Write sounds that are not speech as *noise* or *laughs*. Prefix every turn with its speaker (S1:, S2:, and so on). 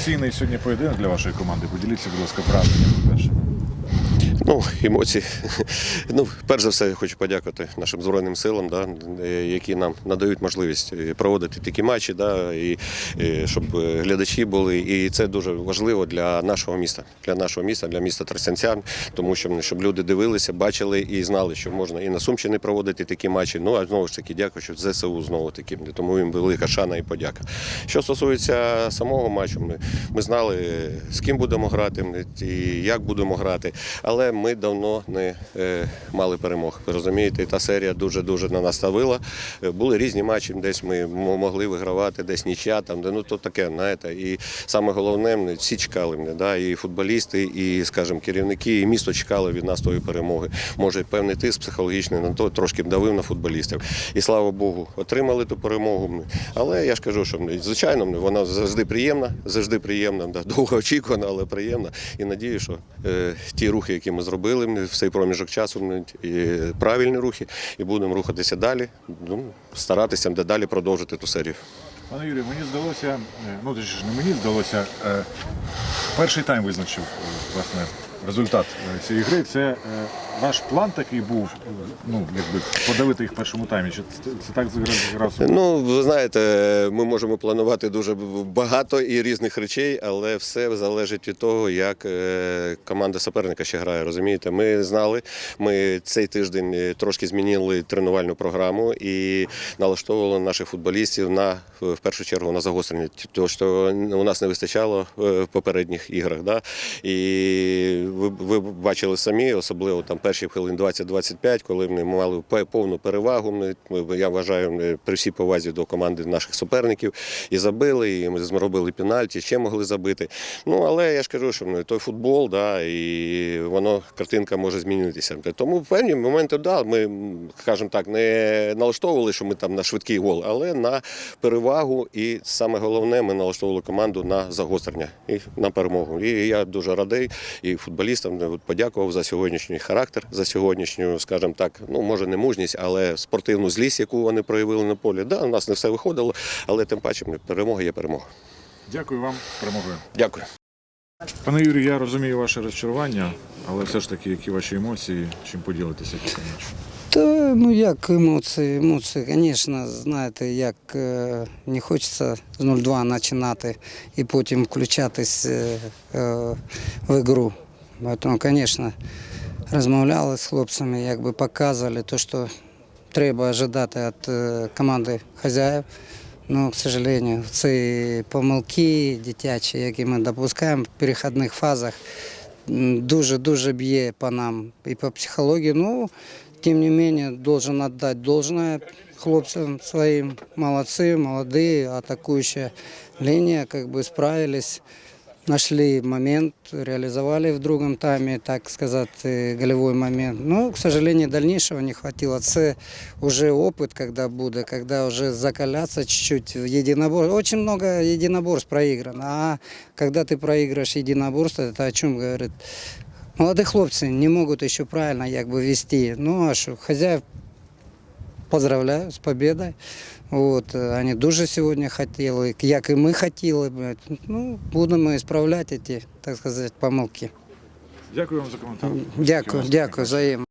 S1: Емоційний сьогодні поєдинок для вашої команди. Поділіться, будь ласка, враження, по-перше.
S2: Ну, емоції. *laughs* Ну, перш за все, я хочу подякувати нашим Збройним силам, да, які нам надають можливість е, проводити такі матчі, да, і, е, щоб е, глядачі були. І це дуже важливо для нашого міста, для нашого міста, для міста Тростянця, тому що щоб люди дивилися, бачили і знали, що можна і на Сумщині проводити такі матчі. Ну, а знову ж таки, дякую, що ЗСУ знову таки. Тому їм велика шана і подяка. Що стосується самого матчу, ми, ми знали, з ким будемо грати і як будемо грати. Але ми давно не е, мали перемог. Розумієте, та серія дуже дуже на нас ставила. Е, Були різні матчі, десь ми могли вигравати, десь нічия, там де ну то таке, знаєте. І саме головне, всі чекали мене, да, і футболісти, і, скажімо, керівники, і місто чекали від нас тої перемоги. Може, певний тиск психологічний на то трошки давив на футболістів. І слава Богу, отримали ту перемогу. Але я ж кажу, що звичайно, вона завжди приємна, завжди приємна, *laughs* довго очікувана, але приємна. І надію, що е, ті рухи, які ми зробили м, в цей проміжок часу, і правильні рухи, і будемо рухатися далі, ну, старатися далі продовжити ту серію.
S1: Пане Юрію, мені здалося, е, ну точніше, не мені здалося, е, перший тайм визначив е, власне результат е, цієї гри. Це е, ваш план такий був, ну якби подавити їх в першому таймі. Чи це, так зіграв?
S2: Ну, ви знаєте, ми можемо планувати дуже багато і різних речей, але все залежить від того, як е, команда суперника ще грає. Розумієте, ми знали, ми цей тиждень трошки змінили тренувальну програму і налаштовували наших футболістів на в першу чергу на загострення, того, що у нас не вистачало в попередніх іграх. Да? І ви, ви бачили самі, особливо там перші хвилин 20-25, коли ми мали повну перевагу. Ми, ми- я вважаю, при всій повазі до команди наших суперників і забили, і ми зробили пенальті, ще могли забити. Ну але я ж кажу, що ну, той футбол, да, і воно картинка може змінитися. Тому в певні моменти, да, ми, скажімо так, не налаштовували, що ми там на швидкий гол, але на перевагу. І саме головне, ми налаштовували команду на загострення і на перемогу. І я дуже радий і футболістам ну, подякував за сьогоднішній характер, за сьогоднішню, скажімо так, ну може не мужність, але спортивну злість, яку вони проявили на полі. Да, у нас не все виходило, але тим паче перемога є перемога.
S1: Дякую вам, перемогою.
S2: Дякую.
S1: Пане Юрію, я розумію ваше розчарування, але все ж таки, які ваші емоції, чим поділитися після матчу?
S3: Та ну як емоції, емоції, звісно, знаєте, як е, не хочеться з 0-2 починати і потім включатись е, е, в ігру. Тому, звісно, розмовляли з хлопцями, якби показували те, що треба чекати від е, команди хазяїв. Ну, к сожалению, ці помилки дитячі, які ми допускаємо в перехідних фазах, м, дуже-дуже б'є по нам і по психології. Ну, тем не менее, должен отдать должное хлопцам своим. Молодцы, молодые, атакующая линия, как бы справились, нашли момент, реализовали в другом тайме, так сказать, э, голевой момент. Но, к сожалению, дальнейшего не хватило. Это уже опыт, когда будет, когда уже закаляться чуть-чуть в единоборстве. Очень много единоборств проиграно, а когда ты проигрываешь единоборство, это о чем говорит? Молоді хлопці не можуть ще правильно як би, вести. Ну а що, хазяїв поздравляю з победою. От, вони дуже сьогодні хотіли, як і ми хотіли. Ну, будемо справляти ті, так сказати, помилки.
S1: Дякую вам за коментар.
S3: Дякую, дякую, взаємно.